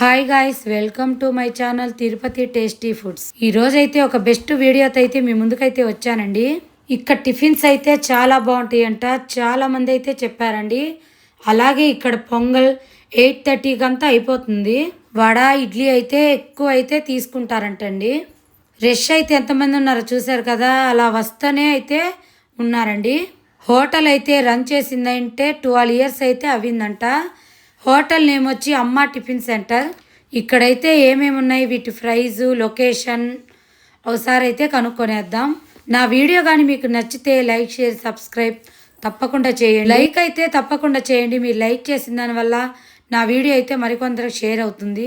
Hi guys welcome to my channel Tirupati tasty foods ఈ రోజైతే ఒక బెస్ట్ వీడియోతో అయితే మీ ముందుకైతే వచ్చానండి. ఇక్కడ టిఫిన్స్ అయితే చాలా బాగుంటాయి అంట చాలా మంది అయితే చెప్పారండి. అలాగే ఇక్కడ పొంగల్ ఎయిట్ థర్టీకి అంతా అయిపోతుంది. వడ ఇడ్లీ అయితే ఎక్కువ అయితే తీసుకుంటారంటండి. రష్ అయితే ఎంతమంది ఉన్నారో చూశారు కదా. అలా వస్తూనే అయితే ఉన్నారండి. హోటల్ అయితే రన్ చేసిందంటే ట్వెల్వ్ ఇయర్స్ అయితే అవిందంట హోటల్ నేమ్ వచ్చి అమ్మ టిఫిన్ సెంటర్. ఇక్కడైతే ఏమేమి ఉన్నాయి వీటి ప్రైజు లొకేషన్ ఒకసారి అయితే కనుక్కొనేద్దాం. నా వీడియో కానీ మీకు నచ్చితే లైక్ షేర్ సబ్స్క్రైబ్ తప్పకుండా చేయండి. లైక్ అయితే తప్పకుండా చేయండి. మీరు లైక్ చేసిన దానివల్ల నా వీడియో అయితే మరికొందరికి షేర్ అవుతుంది.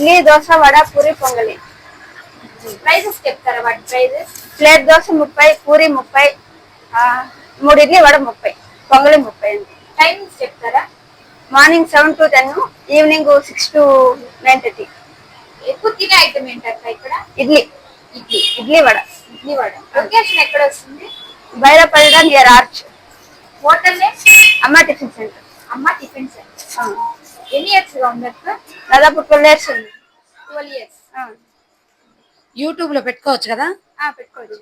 ఇడ్లీ దోశ వడ పూరి పొంగలి. ప్రైజెస్ చెప్తారా వాటి ప్రైజెస్ ప్లేట్ దోశ ముప్పై పూరి ముప్పై మూడు ఇడ్లీ వడ ముప్పై పొంగలి ముప్పై అండి టైమింగ్స్ చెప్తారా? Morning seven to ten evening six to nine thirty ఎక్కువ తినే ఐటమ్ ఏంటక్క ఇక్కడ? ఇడ్లీ. ఇడ్లీ. ఇడ్లీ వడ. ఇడ్లీ వడ. లొకేషన్ ఎక్కడ వస్తుంది? Bairapalli near arch hotel Amma tiffin centre. Amma tiffin centre. ఎన్ని ఇయర్స్గా ఉంది అక్క దాదాపు ట్వెల్వ్ ఇయర్స్ ఉంది. ట్వెల్వ్ ఇయర్స్ ఆ, యూట్యూబ్ లో పెట్టుకోవచ్చు కదా ఆ, పెట్టుకోవచ్చు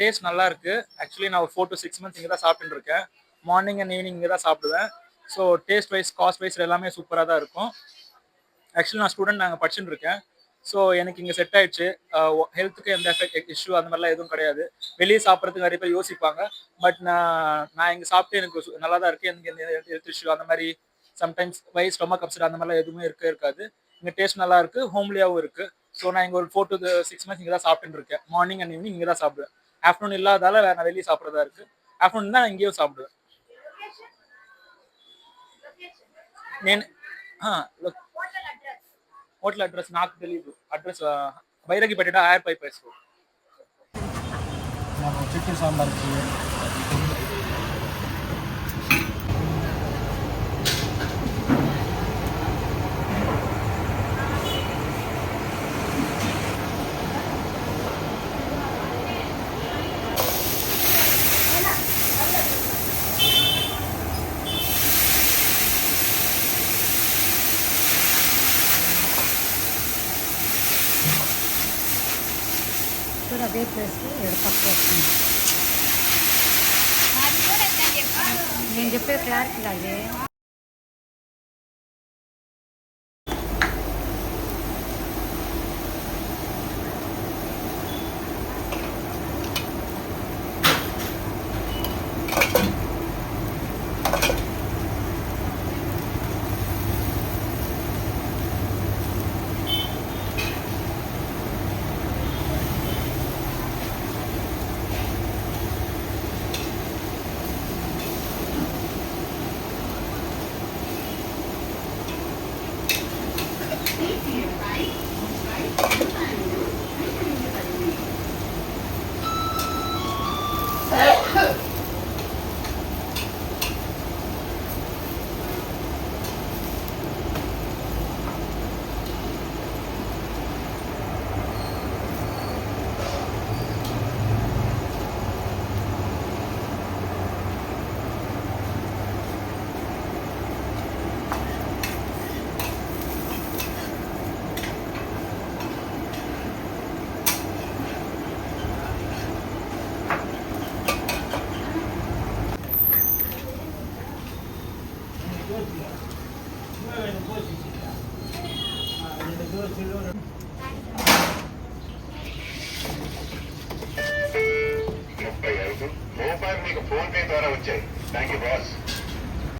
டேஸ்ட் நல்லா இருக்கு. ஆக்சுவலி நான் ஒரு ஃபோர் டு சிக்ஸ் மந்த்ஸ் இங்கே தான் சாப்பிட்டுட்டு இருக்கேன் மார்னிங் அண்ட் ஈவினிங் இங்கே தான் சாப்பிடுவேன். So taste wise cost wise எல்லாமே சூப்பராக தான் இருக்கும். ஆக்சுவலி நான் ஸ்டூடெண்ட் நாங்கள் படிச்சுட்டு இருக்கேன் ஸோ எனக்கு இங்கே செட் ஆயிடுச்சு. ஹெல்த்துக்கு எந்த எஃபெக்ட் இஷ்யூ அந்த மாதிரிலாம் எதுவும் கிடையாது. வெளியே சாப்பிட்றதுக்கு நிறைய பேர் யோசிப்பாங்க. பட் நான் நான் இங்கே சாப்பிட்டு எனக்கு சு- நல்லா தான் இருக்குது எனக்கு எந்த ஹெல்த் இஷ்யூ அந்த மாதிரி சம்டைம்ஸ் வைஸ் ஸ்டொமக் அப்செட் அந்த மாதிரிலாம் எதுவுமே இருக்க இருக்காது. இங்கே டேஸ்ட் நல்லா இருக்குது ஹோம்லியாகவும் இருக்குது ஸோ நான் இங்கே ஒரு ஃபோர் டு சிக்ஸ் மந்த்ஸ் இங்கே தான் சாப்பிட்டுருக்கேன் மார்னிங் அண்ட் ஈவினிங் இங்கே தான் சாப்பிடுவேன். ஆஃப்டர்நூன் இல்லாதால நான் வெளியே சாப்பிட்றதா இருக்கு ஆஃப்டர்நூன் தான் இங்கேயும் சாப்பிடுவேன் నేను హోటల్ అడ్రస్ నాకు తెలియదు అడ్రస్ బైరగి పెట్టడా ఆయర్ పై పైస్ మాకు చికెన్ సాంబార్కి అదే ప్లేస్ ఇక్కడ పక్క వస్తుంది. నేను చెప్పే క్లారిటీ అదే.